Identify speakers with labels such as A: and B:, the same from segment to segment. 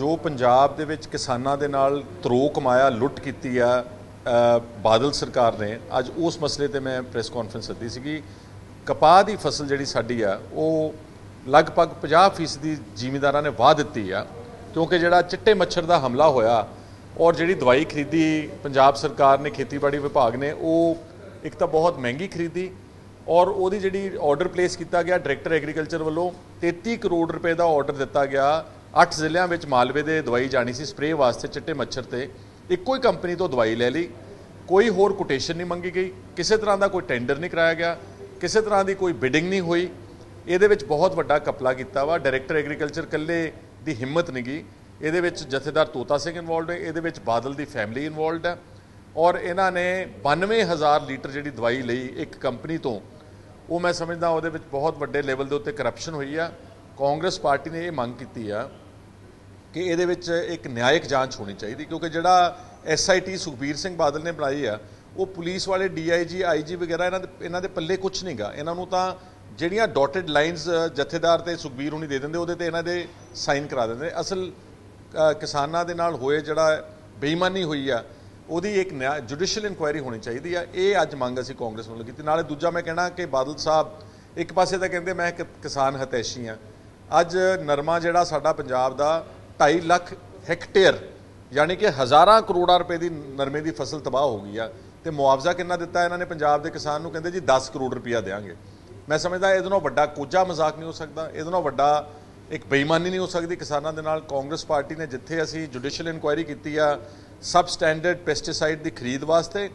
A: ਜੋ ਪੰਜਾਬ ਦੇ ਵਿੱਚ ਕਿਸਾਨਾਂ ਦੇ ਨਾਲ ਤਰੋ ਕਮਾਇਆ, ਲੁੱਟ ਕੀਤੀ ਆ ਬਾਦਲ ਸਰਕਾਰ ਨੇ, ਅੱਜ ਉਸ ਮਸਲੇ ਤੇ ਮੈਂ ਪ੍ਰੈਸ ਕਾਨਫਰੰਸ ਸੱਦੀ ਸੀਗੀ। ਕਪਾਹ ਦੀ ਫਸਲ ਜਿਹੜੀ ਸਾਡੀ ਆ, ਉਹ ਲਗਭਗ 50% ਦੀ ਜ਼ਿਮੀਂਦਾਰਾਂ ਨੇ ਵਾਹ ਦਿੱਤੀ ਆ, ਕਿਉਂਕਿ ਜਿਹੜਾ ਚਿੱਟੇ ਮੱਛਰ ਦਾ ਹਮਲਾ ਹੋਇਆ ਔਰ ਜਿਹੜੀ ਦਵਾਈ ਖਰੀਦੀ ਪੰਜਾਬ ਸਰਕਾਰ ਨੇ, ਖੇਤੀਬਾੜੀ ਵਿਭਾਗ ਨੇ, ਉਹ ਇੱਕ ਤਾਂ ਬਹੁਤ ਮਹਿੰਗੀ ਖਰੀਦੀ ਔਰ ਉਹਦੀ ਜਿਹੜੀ ਆਰਡਰ ਪਲੇਸ ਕੀਤਾ ਗਿਆ ਡਾਇਰੈਕਟਰ ਐਗਰੀਕਲਚਰ ਵੱਲੋਂ 33 ਕਰੋੜ ਰੁਪਏ ਦਾ ਆਰਡਰ ਦਿੱਤਾ ਗਿਆ 8 ਜ਼ਿਲ੍ਹਿਆਂ ਵਿੱਚ ਮਾਲਵੇ ਦੇ ਦਵਾਈ ਜਾਣੀ ਸੀ ਸਪਰੇਅ ਵਾਸਤੇ ਚਿੱਟੇ ਮੱਛਰ ਤੇ ਇੱਕੋ ਹੀ ਕੰਪਨੀ ਤੋਂ ਦਵਾਈ ਲੈ ਲਈ। ਕੋਈ ਹੋਰ ਕੋਟੇਸ਼ਨ ਨਹੀਂ ਮੰਗੀ ਗਈ। ਕਿਸੇ ਤਰ੍ਹਾਂ ਦਾ ਕੋਈ ਟੈਂਡਰ ਨਹੀਂ ਕਰਾਇਆ ਗਿਆ। ਕਿਸੇ ਤਰ੍ਹਾਂ ਦੀ ਕੋਈ ਬਿਡਿੰਗ ਨਹੀਂ ਹੋਈ। ਇਹਦੇ ਵਿੱਚ ਬਹੁਤ ਵੱਡਾ ਕਪਲਾ ਕੀਤਾ ਵਾ। ਡਾਇਰੈਕਟਰ ਐਗਰੀਕਲਚਰ ਕੱਲੇ ਦੀ ਹਿੰਮਤ ਨਹੀਂ ਗਈ। ਇਹਦੇ ਵਿੱਚ ਜਥੇਦਾਰ ਤੋਤਾ ਸਿੰਘ ਇਨਵੋਲਡ ਹੈ ਇਹਦੇ ਵਿੱਚ ਬਾਦਲ ਦੀ ਫੈਮਿਲੀ ਇਨਵੋਲਡ ਹੈ। ਔਰ ਇਹਨਾਂ ਨੇ 92000 ਲੀਟਰ ਜਿਹੜੀ ਦਵਾਈ ਲਈ ਇੱਕ ਕੰਪਨੀ ਤੋਂ, ਉਹ ਮੈਂ ਸਮਝਦਾ ਉਹਦੇ ਵਿੱਚ ਬਹੁਤ ਵੱਡੇ ਲੈਵਲ ਦੇ ਉੱਤੇ ਕਰਪਸ਼ਨ ਹੋਈ ਆ। ਕਾਂਗਰਸ ਪਾਰਟੀ ਨੇ ਇਹ ਮੰਗ ਕੀਤੀ ਆ ਕਿ ਇਹਦੇ ਵਿੱਚ ਇੱਕ ਨਿਆਇਕ ਜਾਂਚ ਹੋਣੀ ਚਾਹੀਦੀ, ਕਿਉਂਕਿ ਜਿਹੜਾ ਐਸਆਈਟੀ ਸੁਖਬੀਰ ਸਿੰਘ ਬਾਦਲ ਨੇ ਬਣਾਈ ਆ, ਉਹ ਪੁਲਿਸ ਵਾਲੇ ਡੀਆਈਜੀ ਆਈਜੀ ਵਗੈਰਾ ਇਹਨਾਂ ਦੇ ਇਹਨਾਂ ਦੇ ਪੱਲੇ ਕੁਝ ਨਹੀਂਗਾ ਇਹਨਾਂ ਨੂੰ ਤਾਂ ਜਿਹੜੀਆਂ ਡਾਟਡ ਲਾਈਨਸ ਜਥੇਦਾਰ ਤੇ ਸੁਖਬੀਰ ਹੁਣੀ ਦੇ ਦਿੰਦੇ, ਉਹਦੇ ਤੇ ਇਹਨਾਂ ਦੇ ਸਾਈਨ ਕਰਾ ਦਿੰਦੇ। ਅਸਲ ਕਿਸਾਨਾਂ ਦੇ ਨਾਲ ਹੋਏ ਜਿਹੜਾ ਬੇਈਮਾਨੀ ਹੋਈ ਆ, ਉਹਦੀ ਇੱਕ ਜੁਡੀਸ਼ੀਅਲ ਇਨਕੁਆਇਰੀ ਹੋਣੀ ਚਾਹੀਦੀ ਆ। ਇਹ ਅੱਜ ਮੰਗ ਅਸੀਂ ਕਾਂਗਰਸ ਵੱਲੋਂ ਕੀਤੀ। ਨਾਲੇ ਦੂਜਾ ਮੈਂ ਕਹਿਣਾ ਕਿ ਬਾਦਲ ਸਾਹਿਬ ਇੱਕ ਪਾਸੇ ਤਾਂ ਕਹਿੰਦੇ, ਮੈਂ ਇੱਕ ਕਿਸਾਨ ਹਤੈਸ਼ੀ ਆ। ਅੱਜ ਨਰਮਾ ਜਿਹੜਾ ਸਾਡਾ ਪੰਜਾਬ ਦਾ 2.5 ਲੱਖ ਹੈਕਟੇਅਰ, ਯਾਨੀ ਕਿ ਹਜ਼ਾਰਾਂ ਕਰੋੜਾਂ ਰੁਪਏ ਦੀ ਨਰਮੇ ਦੀ ਫਸਲ ਤਬਾਹ ਹੋ ਗਈ ਆ। ਤੇ ਮੁਆਵਜ਼ਾ ਕਿੰਨਾ ਦਿੱਤਾ ਇਹਨਾਂ ਨੇ? ਪੰਜਾਬ ਦੇ ਕਿਸਾਨ ਨੂੰ ਕਹਿੰਦੇ ਜੀ 10 ਕਰੋੜ ਰੁਪਇਆ ਦੇਵਾਂਗੇ ਮੈਂ ਸਮਝਦਾ ਇਹਦੇ ਨਾਲੋਂ ਵੱਡਾ ਕੋਝਾ ਮਜ਼ਾਕ ਨਹੀਂ ਹੋ ਸਕਦਾ ਇਹਦੇ ਨਾਲੋਂ ਵੱਡਾ ਇੱਕ ਬੇਈਮਾਨੀ ਨਹੀਂ ਹੋ ਸਕਦੀ। ਕਿਸਾਨਾਂ ਦੇ ਨਾਲ ਕਾਂਗਰਸ ਪਾਰਟੀ ਨੇ ਜਿੱਥੇ ਅਸੀਂ ਜੁਡੀਸ਼ੀਅਲ ਇਨਕੁਆਇਰੀ ਕੀਤੀ ਆ ਸਬ ਸਟੈਂਡਰਡ ਪੈਸਟੀਸਾਈਡ ਦੀ ਖਰੀਦ ਵਾਸਤੇ,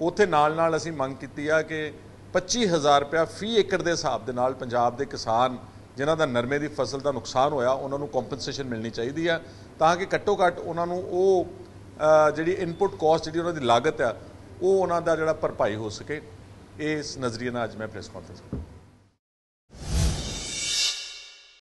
A: ਉੱਥੇ ਨਾਲ ਨਾਲ ਅਸੀਂ ਮੰਗ ਕੀਤੀ ਆ ਕਿ 25000 ਰੁਪਇਆ ਫੀ ਏਕੜ ਦੇ ਹਿਸਾਬ ਦੇ ਨਾਲ ਪੰਜਾਬ ਦੇ ਕਿਸਾਨ ਜਿਨ੍ਹਾਂ ਦਾ ਨਰਮੇ ਦੀ ਫਸਲ ਦਾ ਨੁਕਸਾਨ ਹੋਇਆ, ਉਹਨਾਂ ਨੂੰ ਕੰਪਨਸੇਸ਼ਨ ਮਿਲਣੀ ਚਾਹੀਦੀ ਆ, ਤਾਂ ਕਿ ਘੱਟੋ ਘੱਟ ਉਹਨਾਂ ਨੂੰ ਉਹ ਜਿਹੜੀ ਇਨਪੁਟ ਕਾਸਟ ਜਿਹੜੀ ਉਹਨਾਂ ਦੀ ਲਾਗਤ ਆ, ਉਹ ਉਹਨਾਂ ਦਾ ਜਿਹੜਾ ਭਰਪਾਈ ਹੋ ਸਕੇ। ਇਸ ਨਜ਼ਰੀਏ ਨਾਲ ਅੱਜ ਮੈਂ ਪ੍ਰੈਸ ਕਾਨਫਰੰਸ